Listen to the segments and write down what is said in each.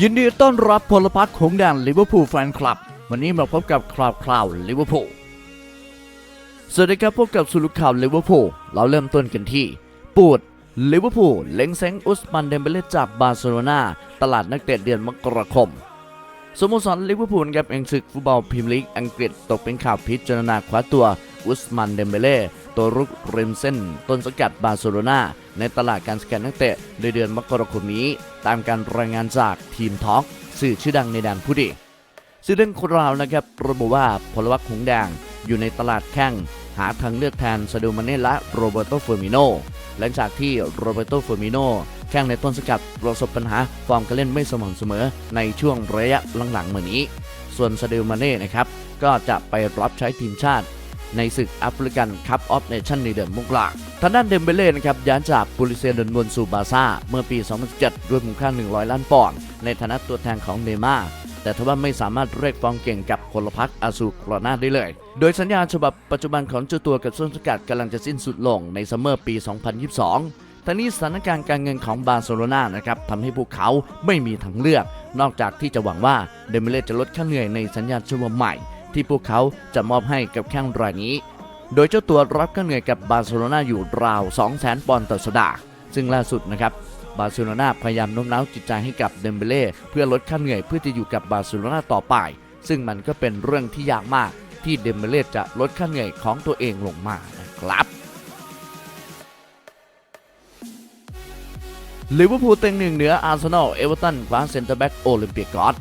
ยินดีต้อนรับพลพักของแดนลิเวอร์พูลแฟนคลับ วันนี้มาพบกับคราวคลาวลิเวอร์พูลสวัสดีครับพบกับสุลุข่าวลิเวอร์พูลเราเริ่มต้นกันที่ ปูดลิเวอร์พูลเล็งเซ็งอุสมันเดมเบเลจากบาร์เซโลนาตลาดนักเตะเดือนมกราคม สโมสรลิเวอร์พูลครับเองศึกฟุตบอลพรีเมียร์ลีกอังกฤษตกเป็นข่าวพิจารณาคว้าตัวอุสมันเดมเบเล่ตัวรุกเรมเซนต้นสังกัดบาร์เซโลนาในตลาดการสแกนนักเตะในเดือนมกราคมนี้ ตามการรายงานจากทีมทอล์กสื่อชื่อดังในแดนผู้ดีสื่อเรื่องคนราวนะครับระบุว่าพลวัตหงแดงอยู่ในตลาดแข้งหาทางเลือกแทนซาดูมาเน่และโรเบโตเฟอร์มิโนหลังจากที่โรเบโตเฟอร์มิโน ข้งในต้นสกัดประสบปัญหาฟอร์มการเล่นไม่สม่ำเสมอในช่วงระยะหลังๆเมานี้ ส่วนซาดิลมาเน่นะครับก็จะไปรับใช้ทีมชาติในศึกแอฟริกันคัพออฟเนชั่นในเดือนมกราคมทางด้านเดมเบเล่นะครับย้ายจากปุริเซเดนบนสู่บาซ่า เมื่อปี 2017 ด้วยมูลค่า 100 ล้านปอนด์ในฐานะตัวแทนของเนย์มาแต่ทว่าไม่สามารถเรียกฟอร์มเก่งกับพลพรรคอาซูกรนาได้เลย โดยสัญญาฉบับปัจจุบันของเจ้าตัวกับส้นสกัดกำลังจะสิ้นสุดลงในซัมเมอร์ปี 2022 ทั้งนี้สถานการณ์การเงินของบาร์เซโลนานะครับทำให้พวกเขาไม่มีทางเลือก นอกจากที่จะหวังว่าเดมเบเล่จะลดค่าเหนื่อยในสัญญาฉบับใหม่ ที่พวกเขาจะมอบให้กับแข้งรายนี้ โดยเจ้าตัวรับค่าเหนื่อยกับบาร์เซโลนาอยู่ราว 200,000ปอนด์ต่อสัปดาห์ซึ่งล่าสุดนะครับบาร์เซโลนาพยายามโน้มน้าวจิตใจให้กับเดมเบเล่เพื่อลดค่าเหนื่อยเพื่อจะอยู่กับบาร์เซโลนาต่อไป ซึ่งมันก็เป็นเรื่องที่ยากมากที่เดมเบเล่จะลดค่าเหนื่อยของตัวเองลงมานะครับ ลิเวอร์พูลเต็งหนึ่งเหนืออาร์เซนอล เอเวอร์ตันคว้าเซนเตอร์แบ็กโอลิมเปียกอส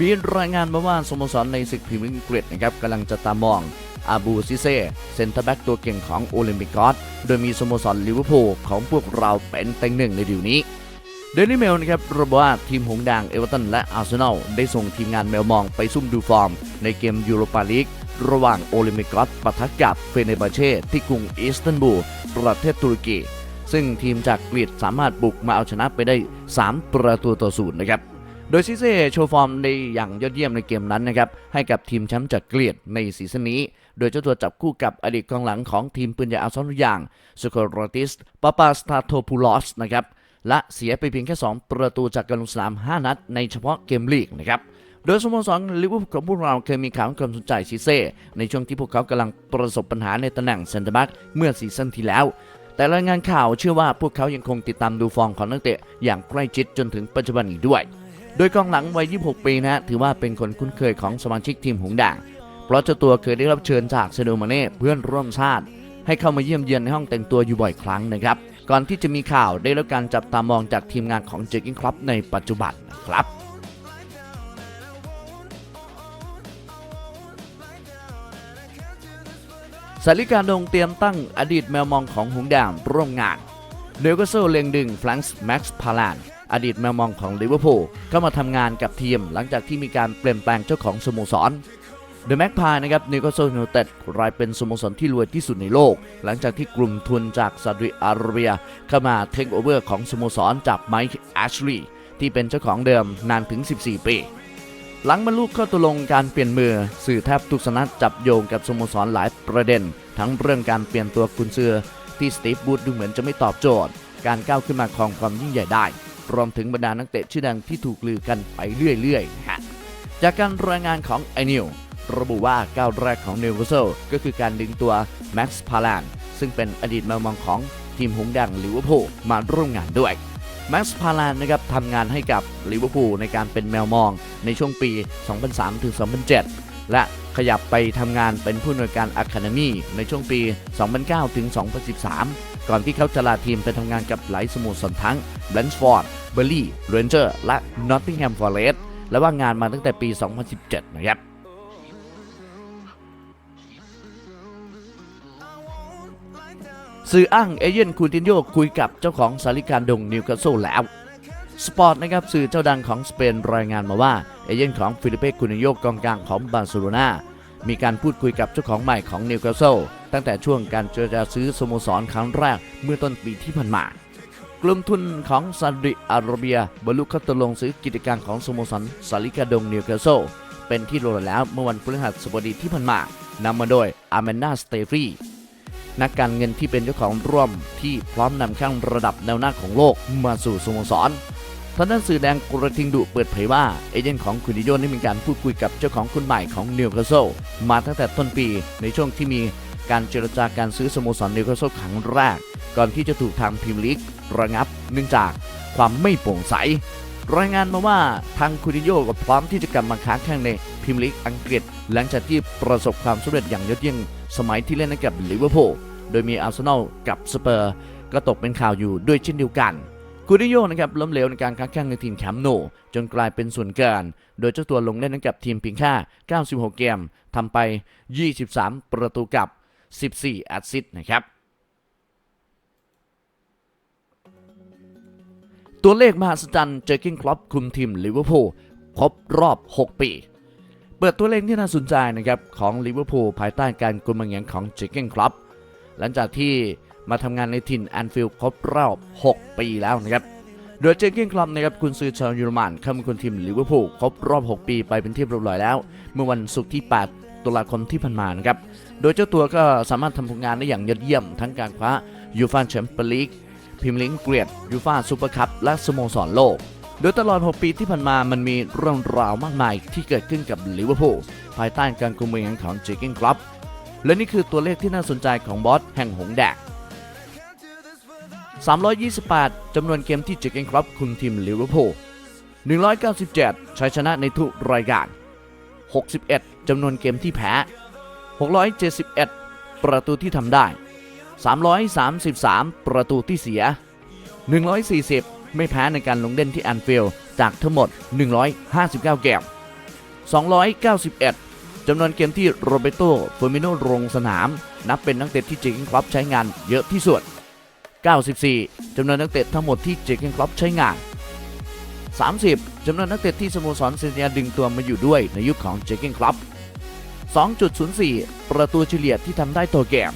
มีรายงานมาว่าสโมสรในศึกพรีเมียร์ลีกอังกฤษนะครับกำลังจะตามมองอาบูซิเซ่เซนเตอร์แบ็กตัวเก่งของโอลิมปิกอสโดยมีสโมสรลิเวอร์พูลของพวกเราเป็นเต็งหนึ่งในดิวนี้เดลิเมลนะครับระบุว่าทีมหงส์แดงเอเวอร์ตันและอาร์เซนอลได้ส่งทีมงานแมวมองไปซุ่มดูฟอร์ม ในเกมยูโรปาลีกระหว่างโอลิมปิกอสปะทะกับเฟเนบาเช่ที่กรุงอิสตันบูลประเทศตุรกี ซึ่งทีมจากกรีซสามารถบุกมาเอาชนะไปได้ 3 ประตูต่อศูนย์นะครับ โดยซิเซ่โชว์ฟอร์มได้อย่างยอดเยี่ยมในเกมนั้นนะครับ ให้กับทีมแชมป์จากกรีซในซีซั่นนี้ โดยเจ้าตัวจับคู่กับอดีตกองหลังของทีมปืนใหญ่อาซอลอย่างสุโครติสปาปาสตาโทพูลอสนะครับ และเสียไปเพียงแค่ 2 ประตูจากการลงสนาม 5 นัด ในเฉพาะเกมลีกนะครับโดยสโมสรลิเวอร์พูลของพวกเราเคยมีข่าวความสนใจซิเซ่ในช่วงที่พวกเขากำลังประสบปัญหาในตำแหน่งเซนเตอร์แบ็กเมื่อซีซั่นที่แล้ว แต่รายงานข่าวเชื่อว่าพวกเขายังคงติดตามดูฟอร์มของนักเตะอย่างใกล้ชิดจนถึงปัจจุบันอีกด้วย โดยกองหลังวัย 26 ปีนะฮะถือว่าเป็นคนคุ้นเคยของสมาชิกทีมหงส์แดงเพราะเจ้าตัวเคยได้รับเชิญจากเซโดมาเน่เพื่อนร่วมชาติ ให้เข้ามาเยี่ยมเยียนในห้องแต่งตัวอยู่บ่อยครั้งนะครับ ก่อนที่จะมีข่าวได้รับการจับตามองจากทีมงานของเจอร์กินคลับในปัจจุบันนะครับ สาริกาดงเตรียมตั้งอดีตแมวมองของหงส์แดงร่วมงานเนวคาสเซิลเล็งดึงแฟรงส์แม็กซ์พาลานอดีตแมวมองของลิเวอร์พูลเข้ามาทำงานกับทีมหลังจากที่มีการเปลี่ยนแปลงเจ้าของสโมสรเดอะแม็กพายนะครับนิวคาสเซิลยูไนเต็ดกลายเป็นสโมสรที่รวยที่สุดในโลก หลังจากที่กลุ่มทุนจากซาอุดิอาระเบียเข้ามาเทคโอเวอร์ของสโมสรจากไมค์แอชลีย์ที่เป็นเจ้าของเดิมนานถึง 14 ปี หลังบรรลุข้อตกลงการเปลี่ยนมือ สื่อแทบทุกสนักจับโยงกับสโมสรหลายประเด็น ทั้งเรื่องการเปลี่ยนตัวกุนซือที่สตีฟบูธดูเหมือนจะไม่ตอบโจทย์ การก้าวขึ้นมาครองความยิ่งใหญ่ได้ รวมถึงบรรดานักเตะชื่อดังที่ถูกลือกันไปเรื่อยๆนะฮะจากการรายงานของไอนิวระบุว่าก้าวแรกของนิวคาสเซลก็คือการดึงตัวแม็กซ์พาลานซึ่งเป็นอดีตแมวมองของทีมหงส์แดงลิเวอร์พูลมาร่วมงานด้วย แม็กซ์พาลานนะครับทำงานให้กับลิเวอร์พูลในการเป็นแมวมองในช่วงปี 2003ถึง2007 และขยับไปทำงานเป็นผู้อำนวยการอะคาเดมีในช่วงปี 2009ถึง2013 ก่อนที่เขาจะลาทีมไปทำงานกับหลายสโมสรทั้งเบลนส์ฟอร์ด เบอร์ลี่ เรนเจอร์ และนอตติงแฮมฟอร์เรสและว่างงานมาตั้งแต่ปี 2017 นะครับ สื่ออ้างเอเย่นคูตินโยคุยกับเจ้าของสาริการดงนิวคาสเซิลแล้วสปอร์ตนะครับสื่อเจ้าดังของสเปนรายงานมาว่าเอเย่นของฟิลิเป้คูติโยกองกลางของบาร์เซโลนามีการพูดคุยกับเจ้าของใหม่ของนิวคาสเซิลตั้งแต่ช่วงการเจรจาซื้อสโมสรครั้งแรกเมื่อต้นปีที่ผ่านมากลุ่มทุนของซาอุดิอาระเบียบรรลุข้อตกลงซื้อกิจการของสโมสรสาริกาดงนิวคาสเซิลเป็นที่รู้แล้วเมื่อวันพฤหัสบดีที่ผ่านมานำมาโดยอาเมนนาสเตฟรี นักการเงินที่เป็นเจ้าของร่วมที่พร้อมนำข้างระดับแนวหน้าของโลกมาสู่สโมสรทางด้านสื่อแดงกระทิงดุเปิดเผยว่า เอเจนต์ของคูติโญ่ได้มีการพูดคุยกับเจ้าของคนใหม่ของนิวคาสเซิลมาตั้งแต่ต้นปีในช่วงที่มีการเจรจาการซื้อสโมสรนิวคาสเซิลครั้งแรก ก่อนที่จะถูกทางพรีเมียร์ลีกระงับเนื่องจากความไม่โปร่งใส รายงานมาว่าทางคูติโญ่ก็พร้อมที่จะกลับมาค้าแข่งในพรีเมียร์ลีกอังกฤษ หลังจากที่ประสบความสำเร็จอย่างยอดเยี่ยมสมัยที่เล่นให้กับลิเวอร์พูล โดยมีอาร์เซนอลกับสเปอร์ก็ตกเป็นข่าวอยู่ด้วยเช่นเดียวกันคูติโญ่นะครับล้มเหลวในการค้าแข่งในทีมแคมป์โน จนกลายเป็นส่วนเกิน โดยเจ้าตัวลงเล่นให้กับทีมเพียงแค่ 96 เกมทำไป 23 ประตูกับ 14 แอสซิสต์นะครับ ตัวเลขมหัศจรรย์เจอร์กินคลอปคุมทีมลิเวอร์พูลครบรอบ 6 ปี เปิดตัวเลขที่น่าสนใจนะครับของลิเวอร์พูลภายใต้การกุมเงียงของเจอร์กินคลอป หลังจากที่มาทำงานในถิ่นแอนฟิลด์ครบรอบ 6 ปีแล้วนะครับ โดยเจอร์กินคล็อปนะครับคุณซื้อชาวเยอรมันเข้ามาคุมทีมลิเวอร์พูลครบรอบ 6 ปีไปเป็นที่เรียบร้อยแล้ว เมื่อวันศุกร์ที่ 8 ตุลาคมที่ผ่านมานะครับ โดยเจ้าตัวก็สามารถทำผลงานได้อย่างยอดเยี่ยม ทั้งการคว้ายูฟ่าแชมเปี้ยนลีกพรีเมียร์ลีกอังเกรียดยูฟ่าซูเปอร์คัพและสโมสรโลก โดยตลอด 6 ปีที่ผ่านมามันมีเรื่องราวมากมายที่เกิดขึ้นกับลิเวอร์พูลภายใต้การกุมมือของเจกินคล็อป และนี่คือตัวเลขที่น่าสนใจของบอสแห่งหงแดก 328 จำนวนเกมที่เจอร์เกนครอปคุมทีมลิเวอร์พูล 197 ชัยชนะในทุกรายการ 61 จำนวนเกมที่แพ้ 671 ประตูที่ทำได้ 333 ประตูที่เสีย 140 ไม่แพ้ในการลงเล่นที่แอนฟิลด์จากทั้งหมด 159 เกม 291 จำนวนเกมที่โรเบโตเฟอร์มิโนลงสนาม นับเป็นนักเตะที่เจอร์เกนครอปใช้งานเยอะที่สุด 94 จำนวนนักเตะทั้งหมดที่เจอร์เกนคล็อปใช้งาน 30 จำนวนนักเตะที่สโมสรเซเนียดึงตัวมาอยู่ด้วยในยุคของเจอร์เกนคล็อป2.04 ประตูเฉลี่ยที่ทำได้ต่อเกม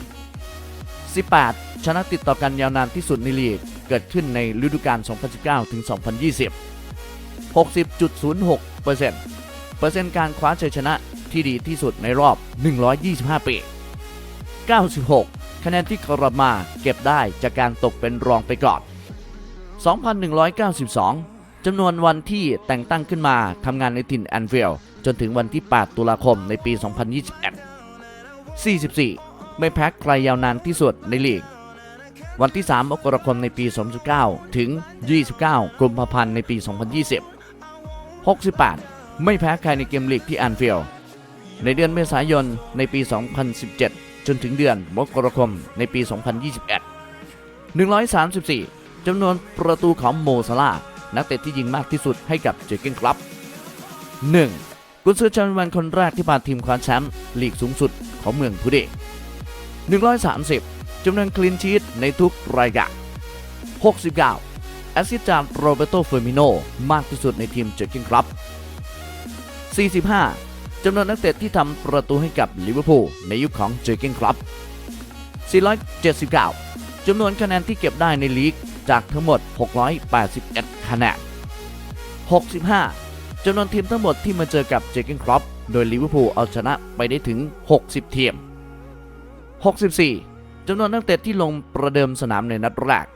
18 ชนะติดต่อกันยาวนานที่สุดในลีก เกิดขึ้นในฤดูกาล 2019 ถึง 2020 60.06%เปอร์เซ็นต์เปอร์เซ็นต์การคว้าชัยชนะ ที่ดีที่สุดในรอบ 125 ปี 96 คะแนนที่กลับมาเก็บได้จากการตกเป็นรองไปก่อน 2,192 จำนวนวันที่แต่งตั้งขึ้นมาทำงานในถิ่นแอนฟิลจนถึงวันที่ 8 ตุลาคมในปี 2021 44 ไม่แพ้ใครยาวนานที่สุดในลีก วันที่ 3 มกราคมในปี 2019 ถึง 29 กุมภาพันธ์ในปี 2020 68 ไม่แพ้ใครในเกมลีกที่แอนฟิลด์ ในเดือนเมษายนในปี 2017 จนถึงเดือนมกราคมในปี 2021 134จำนวนประตูของโมซาลานักเตะที่ยิงมากที่สุดให้กับเจเกนคลับ 1. กุนซือชาวันคนแรกที่พาทีมคว้าแชมป์ลีกสูงสุดของเมืองพูเด130จำนวนคลีนชีตในทุกรายการ69แอสซิสจากโรเบโตเฟอร์มิโนมากที่สุดในทีมเจอร์เกนคลับ45 จำนวนนักเตะที่ทำประตูให้กับลิเวอร์พูลในยุคของเจอร์เกนคลับ 479 จำนวนคะแนนที่เก็บได้ในลีกจากทั้งหมด 681 คะแนน 65 จำนวนทีมทั้งหมดที่มาเจอกับเจอร์เกนครอปโดยลิเวอร์พูลเอาชนะไปได้ถึง 60 ทีม 64 จำนวนนักเตะที่ลงประเดิมสนามในนัดแรก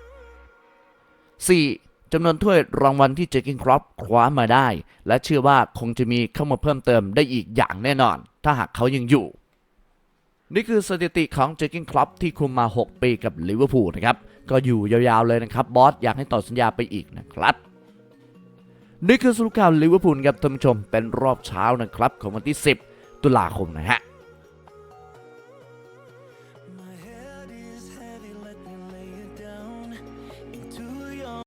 4. จำนวนถ้วยรางวัลที่เจอร์เกนครอปคว้ามาได้ และเชื่อว่าคงจะมีเข้ามาเพิ่มเติมได้อีกอย่างแน่นอน ถ้าหากเขายังอยู่ นี่คือสถิติของเจอร์เกนคลับที่คุมมา 6 ปีกับลิเวอร์พูลนะครับ ก็อยู่ยาวๆเลยนะครับบอสอยากให้ต่อสัญญาไปอีกนะครับนี่คือสรุปข่าวลิเวอร์พูลครับท่านผู้ชมเป็นรอบเช้านะครับของวันที่ 10 ตุลาคมนะฮะ